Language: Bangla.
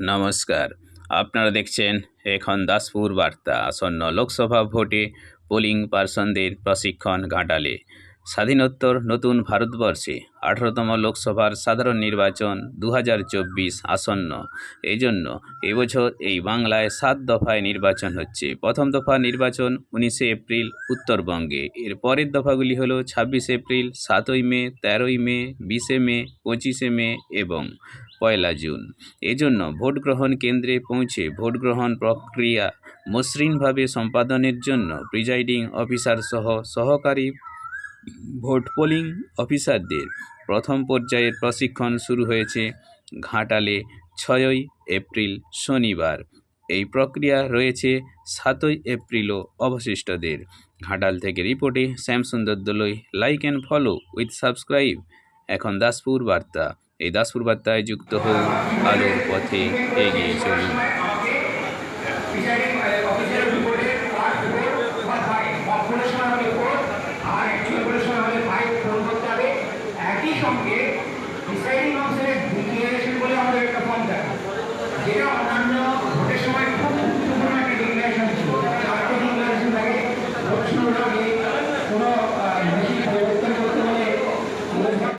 নমস্কার। আপনারা দেখছেন এখন দাসপুর বার্তা, আসন্ন লোকসভা ভোটে পোলিং পার্সনদের প্রশিক্ষণ ঘাটালে। স্বাধীনোত্তর নতুন ভারতবর্ষে, আঠারোতম লোকসভার সাধারণ নির্বাচন দু হাজার চব্বিশ আসন্ন। এই জন্য এবছর এই বাংলায় সাত দফায় নির্বাচন হচ্ছে। প্রথম দফা নির্বাচন উনিশে এপ্রিল উত্তরবঙ্গে। এর পরের দফাগুলি হলো ছাব্বিশে এপ্রিল, সাতই মে, তেরোই মে, বিশে মে, পঁচিশে মে এবং পয়লা জুন। এজন্য ভোট গ্রহণ কেন্দ্রে পৌঁছে ভোট গ্রহণ প্রক্রিয়া মসৃণভাবে সম্পাদনের জন্য প্রিজাইডিং অফিসার সহ সহকারী ভোট পোলিং অফিসারদের প্রথম পর্যায়ের প্রশিক্ষণ শুরু হয়েছে ঘাটালে ছয়ই এপ্রিল শনিবার। এই প্রক্রিয়া রয়েছে সাতই এপ্রিলও অবশিষ্টদের। ঘাটাল থেকে রিপোর্টে Shyamsundar Dolui. Like and follow with subscribe. এখন দাসপুর বার্তা। এই দাসপুর বার্তায় যুক্ত হন আলোর পথে এগিয়ে চলুন। সঙ্গে ডিসাইডিং অফিসারের বলে আমাদের একটা ফর্ম দেখা যেটা